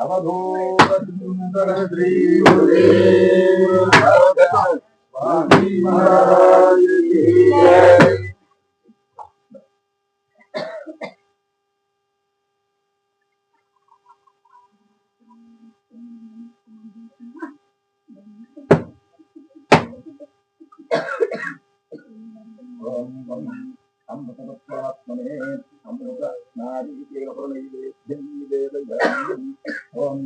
అవధూత శ్రీ గురుదేవ స్వామి మహారాజ్ కీ జై. ఓం గం అమృతత్వాత్మనే అమృత నారీకేవలైవేద్యం ఓం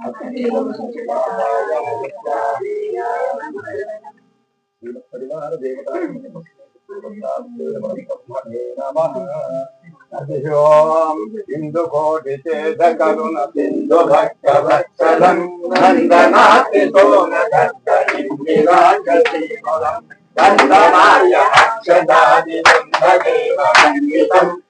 సంతత్వాత్మనే సర్వోపచార పూజాన్ పరికల్పయామి ఆనందనిరాజనం ఓం మంగళం గురుదేవాయ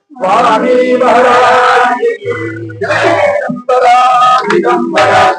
Swami Maharaj Jai Ambaraj Jai Ambaraj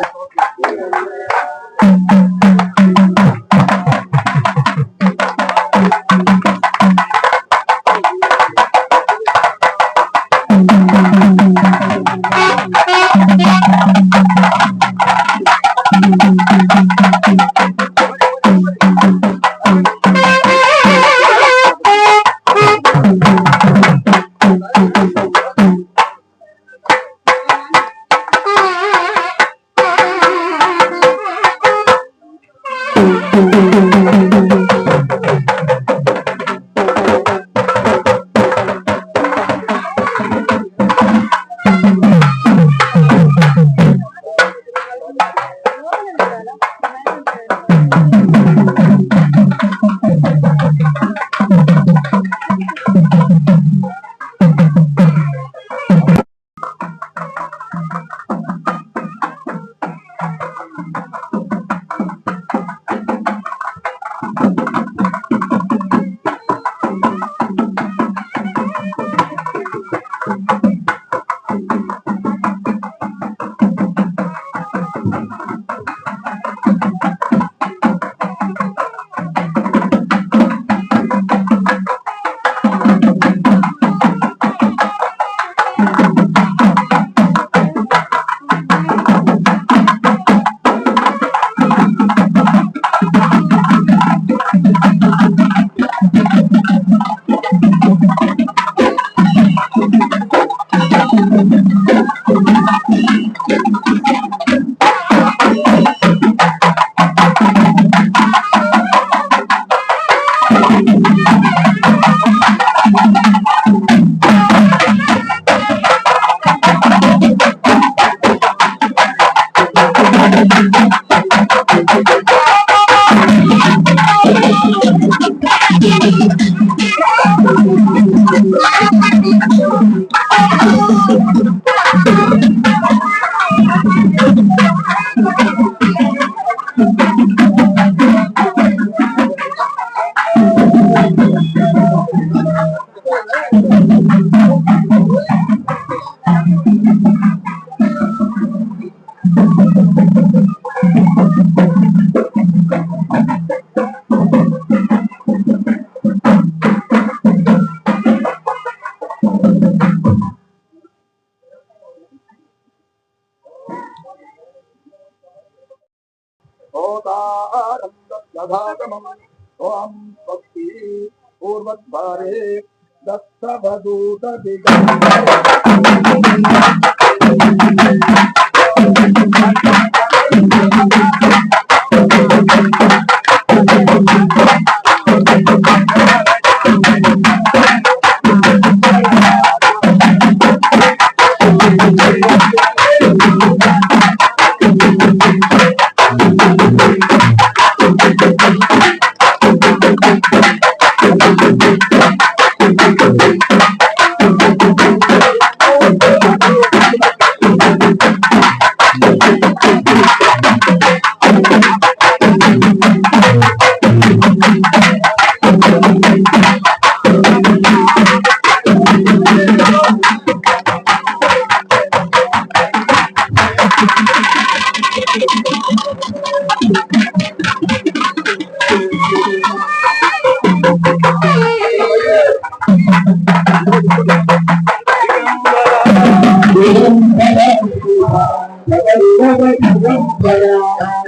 do da vida.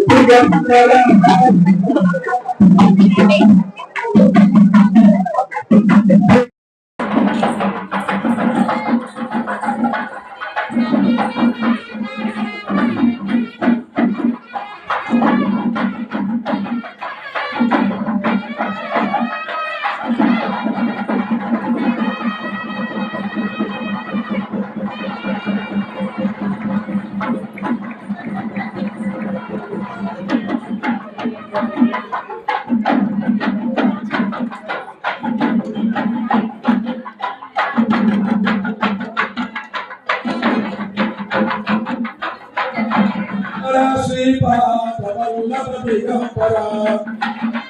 Digambara Sripada priyam param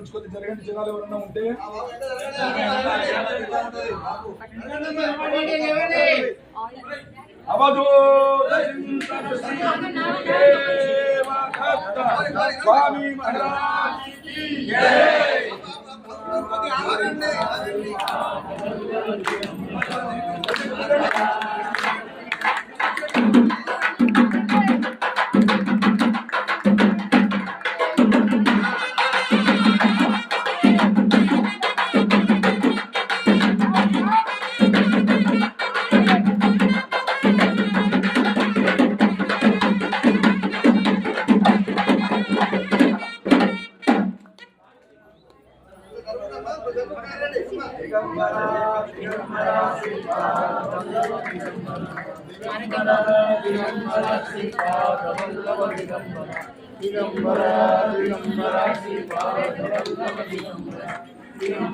వెనకాల నుంచి కొద్ది జరగండి జనాలు ఎవరన్నా ఉంటే. అవధూ స్వామి మహారాజ్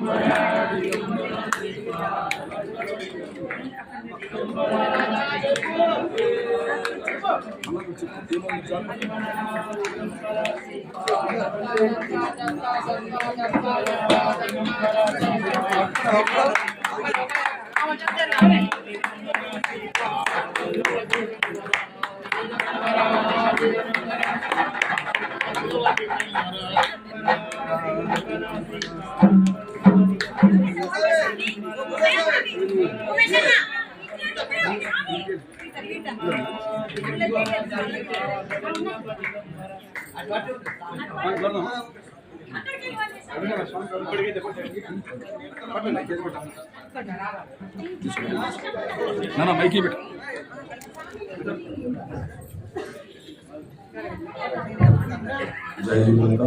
కీ జై. నాన్న మైకి పెట్టు. జై మాత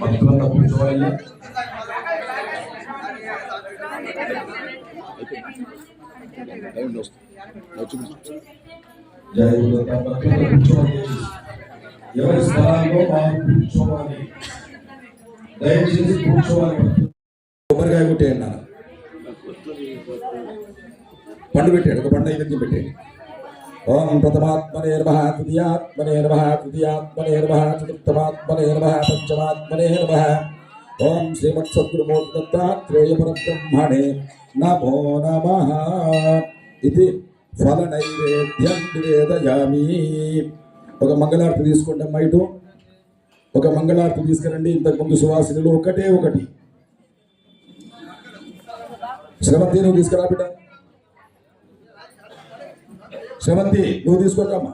భక్తులంతా కూర్చోవాలి జై గురుదత్త భక్తులు కూర్చోవాలి ఎవరి స్థలాల్లో వారు కూర్చోవాలి దయచేసి కూర్చోవాలి భక్తులు. కొబ్బరికాయ కొట్టేయండి నాన్న పండు పెట్టాడు ఒక పండు నైవేద్యం పెట్టేయండి ఓం ప్రథమాత్మనే నమ తృతీయాత్మనే నమ తృతీయాత్మనే నమ చతుర్థమాత్మనే నమ పంచమాత్మనే నమ ఓం శ్రీమత్ సద్గురుమూర్తి నమో నమ ఇది ఫల నైవేద్యం నివేదయామి. ఒక మంగళార్తి తీసుకోండి అమ్మా ఇటు. ఒక మంగళార్తి తీసుకురండి. ఇంతకుముందు సువాసినలు ఒకటే ఒకటి. శ్రవంతి నువ్వు తీసుకురా బిడ్డ. శ్రవంతి నువ్వు తీసుకుంటామా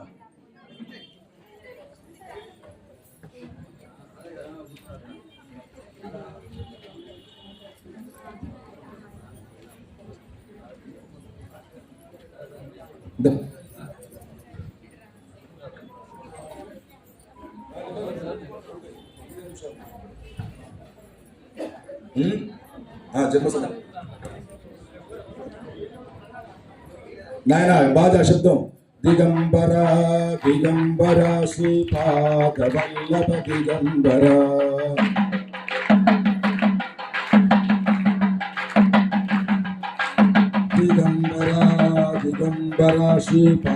నాయన బాజా శబ్దం దిగంబర దిగంబర శ్రీపాదవల్లభ దిగంబర. దిగంబర దిగంబర శ్రీపా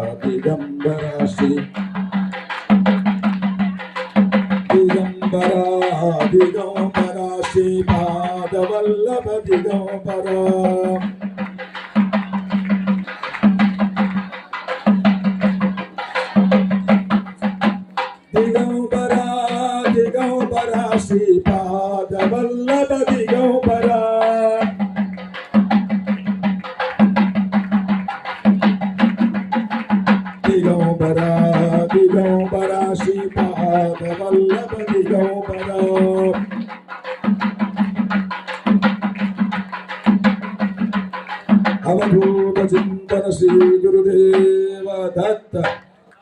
చింతన శ్రీ గురుదేవ దత్త.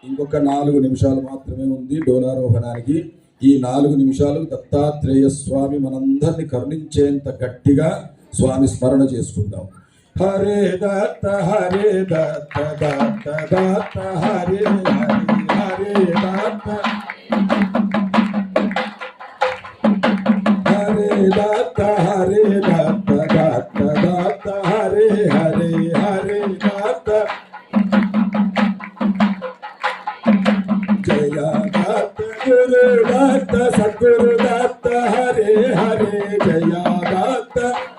ఇంకొక నాలుగు నిమిషాలు మాత్రమే ఉంది డోలారోహణానికి ఈ నాలుగు నిమిషాలు దత్తాత్రేయ స్వామి మనందరిని కరుణించేంత గట్టిగా స్వామి స్మరణ చేసుకుందాం. హరే దత్త హరే దత్త దత్త దత్త హరే హరే హరే హరే హరే జయ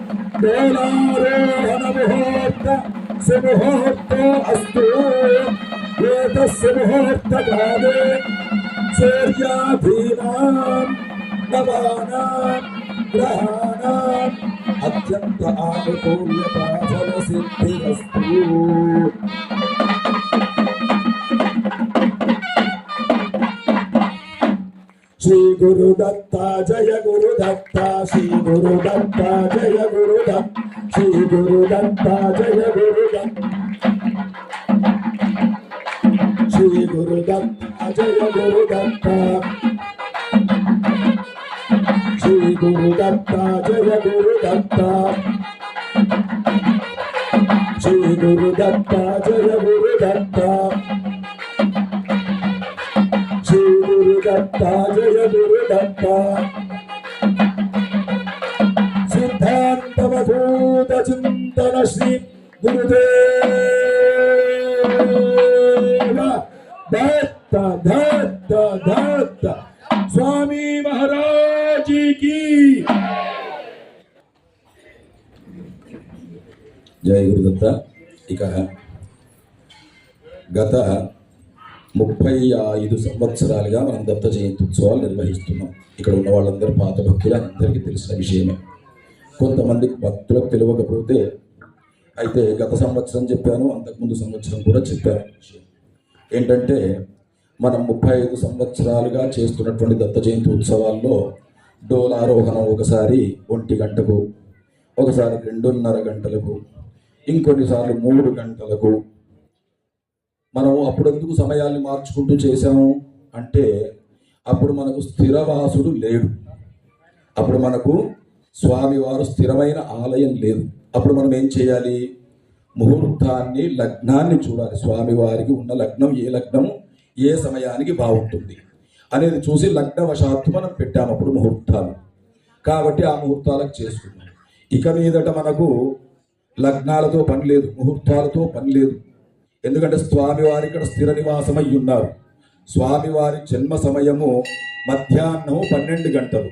दोलारोहणमुहूर्त सुमुहूर्तो अस्तु। एतस्य मुहूर्तकाले सूर्याधीनाम् ಶ್ರೀ ಗುರು ದತ್ತ ಜಯ ಗುರು ದತ್ತ ಶ್ರೀ ಗುರು ದತ್ತ ಜಯ ಗುರು ದತ್ತ ಶ್ರೀ ಗುರು ದತ್ತ ಜಯ ಗುರು ದತ್ತ ಶ್ರೀ ಗುರು ದತ್ತ ಜಯ ಗುರು ದತ್ತ ಶ್ರೀ ಗುರು ದತ್ತ ಜಯ ಗುರು ದತ್ತ ಶ್ರೀ ಗುರು ದತ್ತ ಜಯ ಗುರು ದತ್ತ ముప్పై ఐదు సంవత్సరాలుగా మనం దత్త జయంతి ఉత్సవాలు నిర్వహిస్తున్నాం ఇక్కడ ఉన్న వాళ్ళందరూ పాత భక్తులు అందరికీ తెలిసిన విషయమే కొంతమంది భక్తులకు తెలియకపోతే అయితే గత సంవత్సరం చెప్పాను అంతకుముందు సంవత్సరం కూడా చెప్పాను విషయం. ఏంటంటే మనం ముప్పై ఐదు సంవత్సరాలుగా చేస్తున్నటువంటి దత్త జయంతి ఉత్సవాల్లో డోలారోహణం ఒకసారి ఒంటి గంటకు ఒకసారి రెండున్నర గంటలకు ఇంకొన్నిసార్లు మూడు గంటలకు మనం అప్పుడెందుకు సమయాన్ని మార్చుకుంటూ చేశాము అంటే అప్పుడు మనకు స్థిరవాసుడు లేడు. అప్పుడు మనకు స్వామివారు స్థిరమైన ఆలయం లేదు. అప్పుడు మనం ఏం చేయాలి? ముహూర్తాన్ని లగ్నాన్ని చూడాలి. స్వామివారికి ఉన్న లగ్నం ఏ లగ్నం ఏ సమయానికి బాగుంటుంది అనేది చూసి లగ్నవశాత్తు మనం పెట్టాము అప్పుడు ముహూర్తాలు. కాబట్టి ఆ ముహూర్తాలకు చేసుకున్నాం. ఇక మీదట మనకు లగ్నాలతో పని లేదు ముహూర్తాలతో పని లేదు. ఎందుకంటే స్వామివారి ఇక్కడ స్థిర నివాసమై ఉన్నారు. స్వామివారి జన్మ సమయము మధ్యాహ్నం పన్నెండు గంటలు.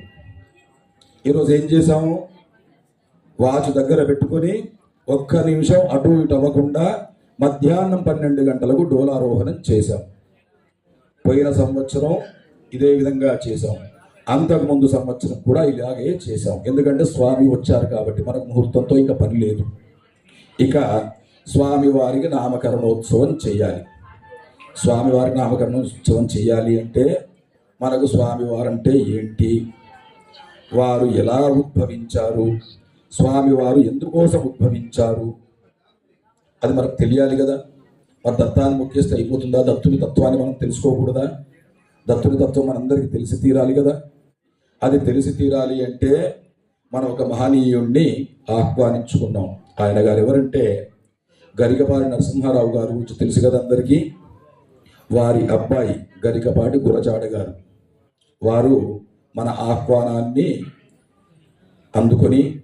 ఈరోజు ఏం చేశాము? వాచ్ దగ్గర పెట్టుకొని ఒక్క నిమిషం అటు ఇటు అవ్వకుండా మధ్యాహ్నం పన్నెండు గంటలకు డోలారోహణం చేశాం. పోయిన సంవత్సరం ఇదే విధంగా చేశాం. అంతకుముందు సంవత్సరం కూడా ఇలాగే చేశాం. ఎందుకంటే స్వామి వచ్చారు కాబట్టి మనకు ముహూర్తంతో ఇంకా పని లేదు. ఇక స్వామివారికి నామకరణోత్సవం చేయాలి. స్వామివారికి నామకరణోత్సవం చేయాలి అంటే మనకు స్వామివారంటే ఏంటి? వారు ఎలా ఉద్భవించారు? స్వామివారు ఎందుకోసం ఉద్భవించారు? అది మనకు తెలియాలి కదా. మరి దత్తాన్ని ముఖ్యస్థ అయిపోతుందా? దత్తుని తత్వాన్ని మనం తెలుసుకోకూడదా? దత్తుని తత్వం మనందరికీ తెలిసి తీరాలి కదా. అది తెలిసి తీరాలి అంటే మనం ఒక మహనీయుణ్ణి ఆహ్వానించుకున్నాం. ఆయన గారు ఎవరంటే గరికపాటి నరసింహారావు గారు గురించి తెలుసు కదా అందరికీ వారి అబ్బాయి గరికపాటి గురజాడ గారు. వారు మన ఆహ్వానాన్ని అందుకొని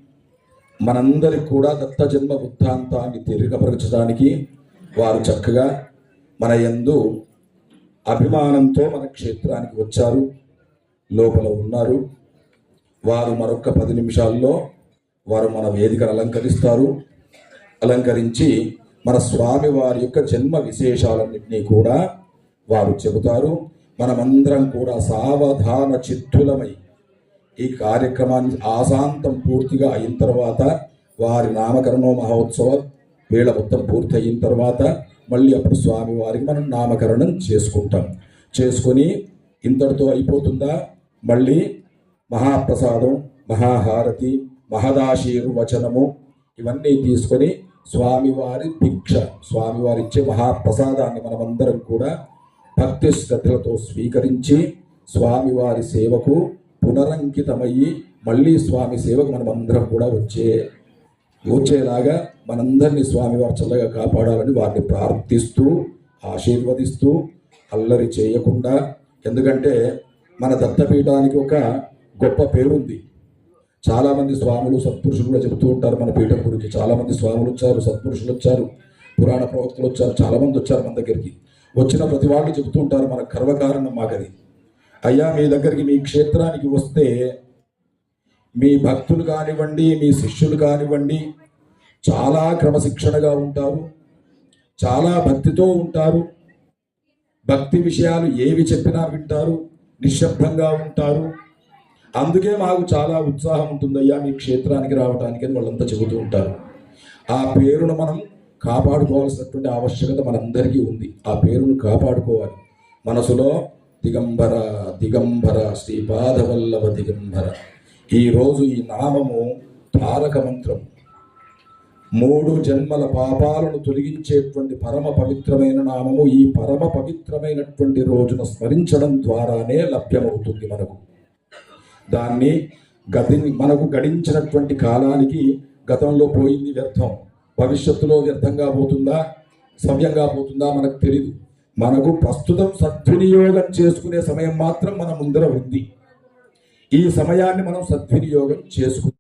మనందరికి కూడా దత్త జన్మ వృత్తాంతాన్ని తెలియపరచడానికి వారు చక్కగా మన యందు అభిమానంతో మన క్షేత్రానికి వచ్చారు లోపల ఉన్నారు. వారు మరొక పది నిమిషాల్లో వారు మన వేదికను అలంకరిస్తారు. అలంకరించి మన స్వామి వారి యొక్క జన్మ విశేషాలన్నింటినీ కూడా వారు చెబుతారు. మనమందరం కూడా సావధాన చిత్తులమై ఈ కార్యక్రమాన్ని ఆశాంతం పూర్తిగా అయిన తర్వాత వారి నామకరణ మహోత్సవం వేళ మొత్తం పూర్తి అయిన తర్వాత మళ్ళీ అప్పుడు స్వామి వారికి మనం నామకరణం చేసుకుంటాం. చేసుకొని ఇంతటితో అయిపోతుందా? మళ్ళీ మహాప్రసాదం మహాహారతి మహదాశీర్వచనము ఇవన్నీ తీసుకొని స్వామివారి భిక్ష స్వామివారి ఇచ్చే మహాప్రసాదాన్ని మనమందరం కూడా భక్తి శ్రద్ధలతో స్వీకరించి స్వామివారి సేవకు పునరంకితమయ్యి మళ్ళీ స్వామి సేవకు మనమందరం కూడా వచ్చే వచ్చేలాగా మనందరినీ స్వామివారు చల్లగా కాపాడాలని వారిని ప్రార్థిస్తూ ఆశీర్వదిస్తూ అల్లరి చేయకుండా ఎందుకంటే మన దత్తపీఠానికి ఒక గొప్ప పేరుంది. చాలామంది స్వాములు సత్పురుషులు కూడా చెబుతూ ఉంటారు మన పీఠం గురించి. చాలామంది స్వాములు వచ్చారు సత్పురుషులు వచ్చారు పురాణ ప్రవక్తలు వచ్చారు చాలామంది వచ్చారు మన దగ్గరికి. వచ్చిన ప్రతి వాళ్ళు చెబుతూ ఉంటారు మన గర్వకారణం మాకది. అయ్యా మీ దగ్గరికి మీ క్షేత్రానికి వస్తే మీ భక్తులు కానివ్వండి మీ శిష్యులు కానివ్వండి చాలా క్రమశిక్షణగా ఉంటారు చాలా భక్తితో ఉంటారు. భక్తి విషయాలు ఏవి చెప్పినా వింటారు నిశ్శబ్దంగా ఉంటారు. అందుకే మాకు చాలా ఉత్సాహం ఉంటుందయ్యా మీ క్షేత్రానికి రావడానికి అని వాళ్ళంతా చెబుతూ ఉంటారు. ఆ పేరును మనం కాపాడుకోవాల్సినటువంటి ఆవశ్యకత మనందరికీ ఉంది. ఆ పేరును కాపాడుకోవాలి. మనసులో దిగంబర దిగంబర శ్రీపాదవల్లభ దిగంబర. ఈరోజు ఈ నామము తారక మంత్రం. మూడు జన్మల పాపాలను తొలగించేటువంటి పరమ పవిత్రమైన నామము ఈ పరమ పవిత్రమైనటువంటి రోజున స్మరించడం ద్వారానే లభ్యమవుతుంది మనకు. దాన్ని గతి మనకు గడించినటువంటి కాలానికి గతంలో పోయింది వ్యర్థం. భవిష్యత్తులో వ్యర్థంగా పోతుందా? సవ్యంగా పోతుందా? మనకు తెలియదు మనకు ప్రస్తుతం సద్వినియోగం చేసుకునే సమయం మాత్రం మన ముందర ఉంది. ఈ సమయాన్ని మనం సద్వినియోగం చేసుకుంటాం